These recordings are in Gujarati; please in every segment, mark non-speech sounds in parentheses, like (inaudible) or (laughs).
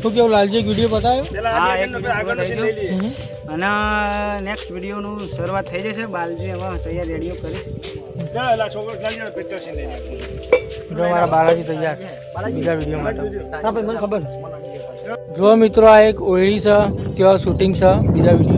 શું કેવું લાલજી વીડિયો બતાવ્યો? હા એક વીડિયો થઈ અને નેક્સ્ટ વિડીયોનું શરૂઆત થઈ જશે. બાલજી હવે તૈયાર રેડિયો કરીશ જો મારા બાલાજી તૈયાર બીજા વીડિયો માટે. હા ભાઈ મને ખબર જો મિત્રો આ એક ઓળી છે ત્યાં શૂટિંગ છે બીજા વિડીયોનું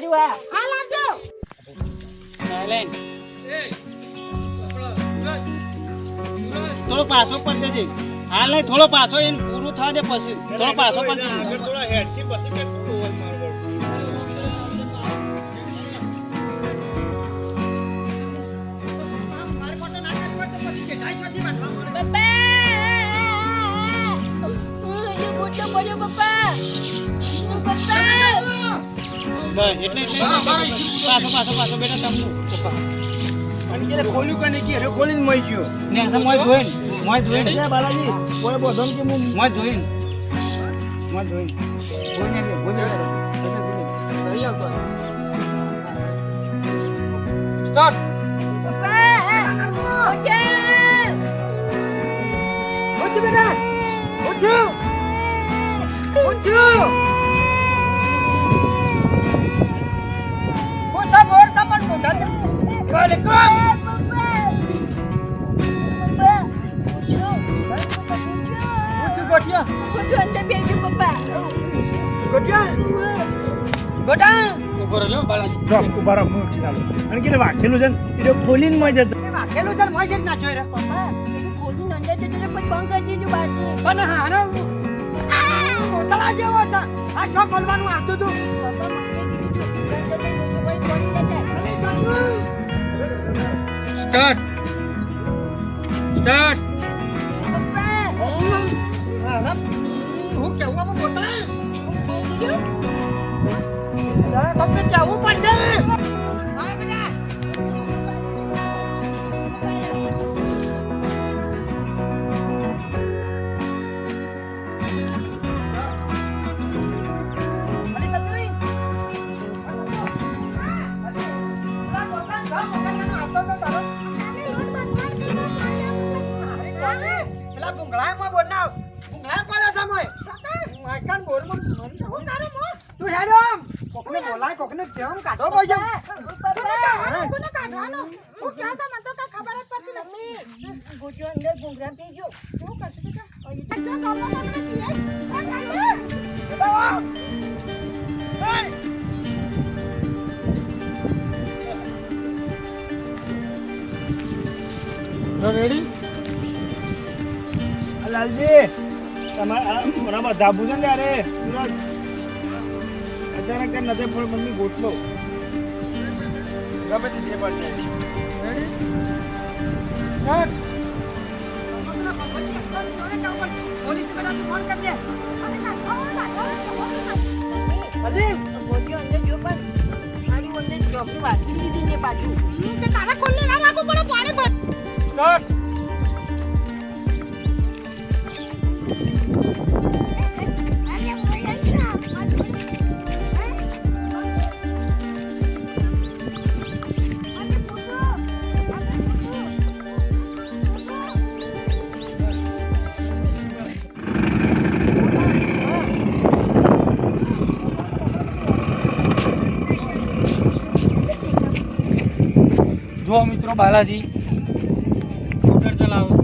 સારું આ થોડો પાછો પણ દેજે હાલ નહીં થોડો પાછો એને પૂરું થવા દે પછી. થોડો પાછો પણ દેજે. બસ એટલે એટલે પાછો પાછો પાછો બેટા તમને ખોલ્યું કે નહીં કે ખોલીને મળી ગયો. ને આ મોય જોઈને મોય જોઈને બાલાજી કોઈ બોધો કે હું મોય જોઈને મોય જોઈને જોઈને રે, જોઈને રે. નહીં આવતો ઉઠ છે ગોટિયા ગોટા ઊભો રહ્યો બાલાજી. જો ઉભારો મું ચાલો અને કે વાકેલું છે ને એ ખોલીને અંદર જતો વાકેલું છે મજ જ ના જોઈ રે પણ હારો. મોટલા જેવો છે. આ છો ખોલવાનું આવતું તું સ્ટાર્ટ જેમ કાઢો બોય અંદર ઘૂંઘરા પી ગયો. શું કરશું રેડી? લાલજી તમારા મારા છે ને ત્યારે અચાનક કેમ નથી પણ મમ્મી ગોટલો ગમે તે જે પણ રેડી સ્ટાર્ટ હજી ગોટીઓ અંદર જો પણ મારી જો મિત્રો બાલાજી સ્કૂટર ચલાવો.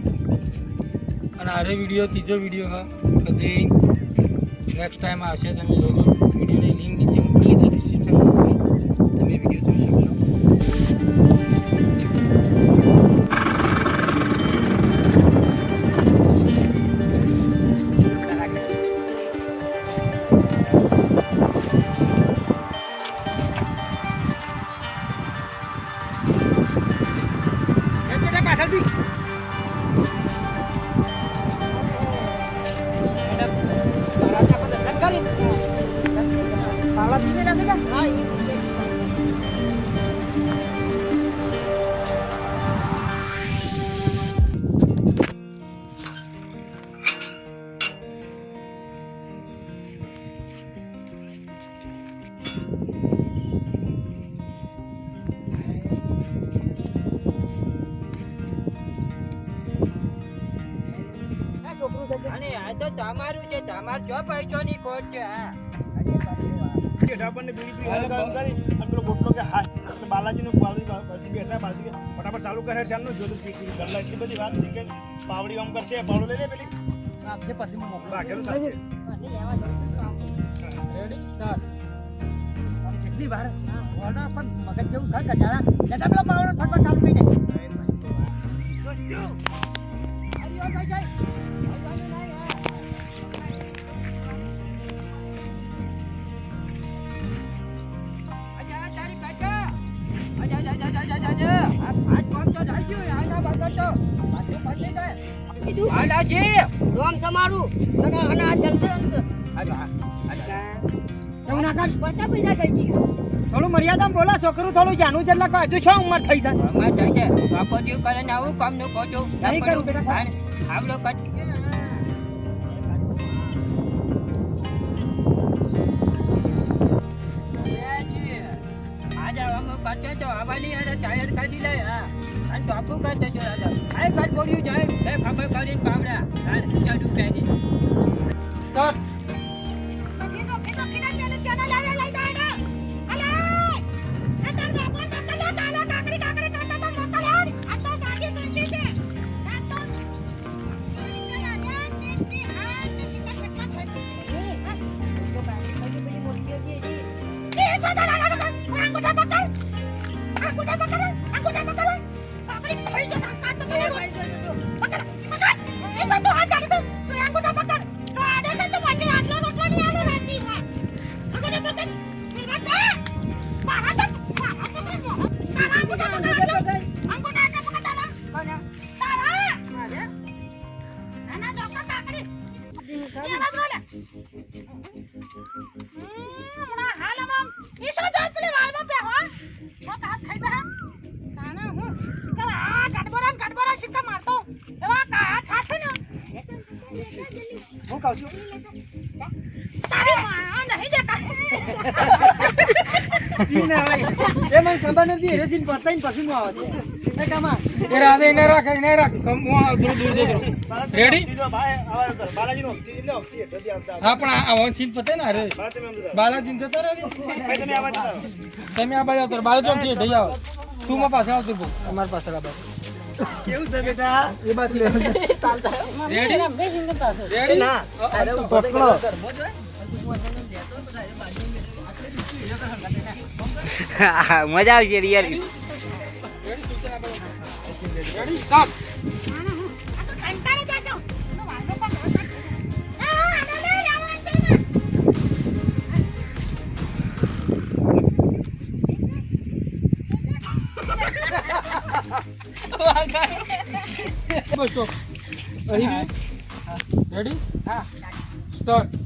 અને આરે વીડિયો ત્રીજો વીડિયો હા. જે નેક્સ્ટ ટાઈમ આવશે તમે આપણને બીડી પી કરી અને પેલો બોટલો કે હા બાલાજીનું બાલાજી બેઠા બાજી ફટાફટ ચાલુ કરે છે આમનું જોતું પી પી ગલ્લા એટલી બધી વાત છે કે પાવડી આમ કરશે પાવડો લઈ લે પેલી. આપશે પછી હું મોકલું. બાકેલું થશે રેડી સ્ટાર્ટ આમ જેટલી વાર ઓના પણ મગજ જેવું થાય ગજાડા લેતા પેલો પાવડો ફટફટ ચાલુ કરી દે આવ્યો ભાઈ જાય દાદાજી રોમ તમારું અને અને આ એવું ના કર બધા પૈસા કઈ ગયું થોડું મર્યાદામાં બોલો, છોકરું થોડું જાણું છે એટલે હજુ છ ઉંમર થઈ છે અમાર થઈ જાય બાપો જીવ કરે ને આવું કામનું કહો છો નહીં કરું બેટા. આજે અમે કરતો તો આવવાની યાર ટાયર કાઢી લે, હા અને ટોપું કરતો જો દાદા આ ઘર પડ્યું જાય એ ખબર કરીને પાવડા હા ચાર સીન એ મને ખબર નથી એ સીન પતાઈને પછી હું આવે છે. એ કામા. એ રાધે એને રાખ એને રાખ. હું દૂર દૂર જતો રેડી બાલાજીનો હપ્તી એટલે હપ્તી હેઠળથી આવતા હા પણ આ આ પતે ને અરે જતા. રહે. તમે આ બાજુ આવતો બાલાજી આમ જઈ આવો. તું માં પાસે આવતું અમારી આ કેવું છે બેટા? એ બાજુ લે. રેડી રેડી ના પકડો. (laughs) મજા આવશે રિયલી બસ તો. અહીં રેડી હા. સ્ટાર્ટ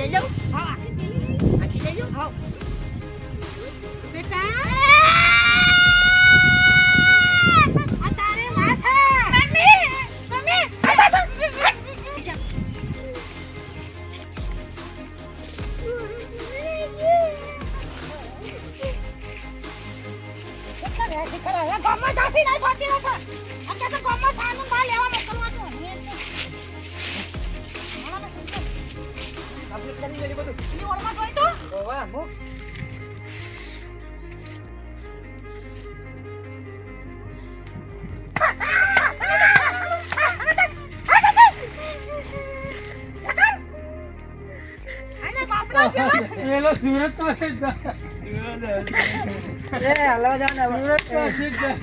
આયલા લાગીને એમને નાક પકડે ને, બહાર લાવો પકડી. જતર ગુટલા રેડી સ્ટાર્ટ તેની લઈ જાઉં હા આખી લઈ જાઉં હા ઓવે અમુક પેલો સુરત પાસે જ જાય. એ હલવા જાવ ને હવે. સુરત પાસે જ જાય.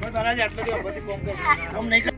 બસ બાલાજી આટલો જ પછી કોમ કરે. આમ નહીં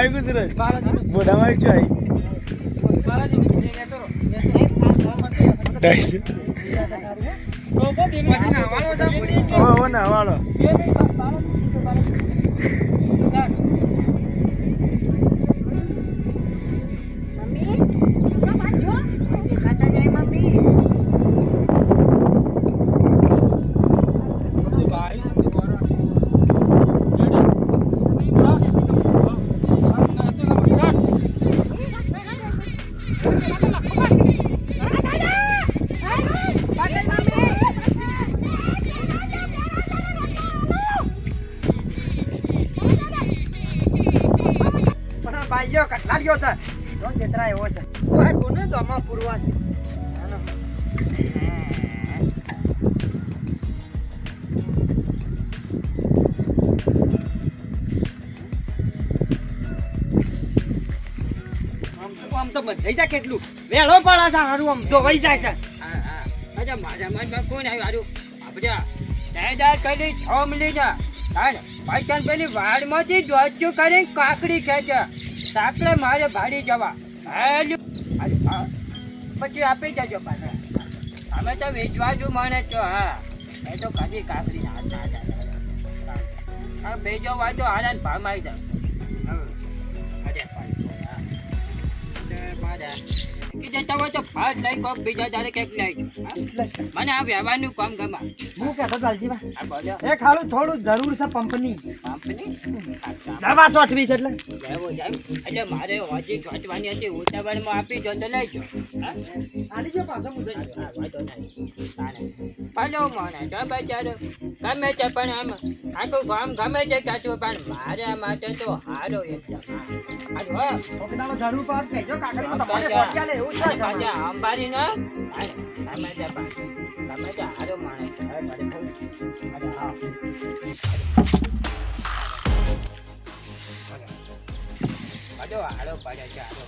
આવી ગયું સુરજ બોડામાં આવી ગયું આવી. બાલાજી પણ આ ભાઈઓ કેટલા ગયો છે તો છેતરા એવો છે? ભાઈ કોને તો પૂરવા છે? આમ તો બંધાઈ જાય કેટલું. વેળો પડે છે, હારું આમ વહી જાય છે. મારા મનમાં કોઈ આવ્યું? હારું. આપણે દાદા કદી છ મિલી જા તાને પાછળ પેલી વાડમાંથી ડોચ્યું કરીને કાકડી ખેંચે. સાકલે મારે ભાડી જવા. પછી આપી જજો પાછા. અમે તો વેચવા જ માણે છો હા. એ તો કદી કાકરી ના ના બેજો તો હારા ને ભાવ આવી જાય અરે ભાઈ મારા તમે તો ભાત લઈ કોક બીજા કંઈક નહીં હા? મને આ વ્યવહારનું કામ ગમે. હું કહેતો લાલજીભાઈ એ ખાલું થોડું જરૂર છે પંપની. કંપની દવા ચોટવી છે એટલે. મારે હજી ચોંટવાની હતી ઉતાવળમાં આપી દો તો લઈ જો આલી જો પાછો. પાલો મને તો બચારો ગમે છે પણ આમ. આખું ગામ ગમે છે કાચું પણ મારા માટે તો હારો એકદમ. છોકરાનો જરૂર પર કહેજો કાકડી તમારે પાછા- પહોંચ્યા લે એવું છે અને સામાન. પાછા અંબારી ન હાલે. ગમે તે પણ. ગમે તે હારો માણસ છે. હવે મારે કહું. અરે હા. હાલો, હાલો પડે છે, હાલો.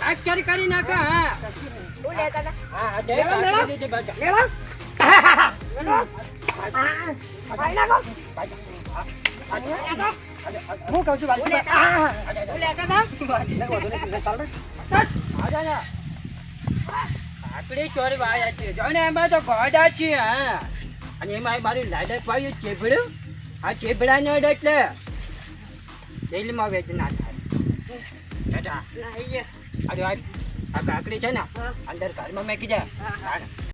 આ કરી કરી નાખો હા હા, હા, જય કાકી બાજુ. હું કહું છું લાલજીભાઈ ચોરી વાયા જો ને એમાં તો ગોડા છે હા. અને એમાં મારું લાડક વાયું ચેબડું આ ચેબડા નો એટલે જેલમાં થાય. દાદા અરે આ કાકડી છે ને અંદર ઘરમાં મેકી જાય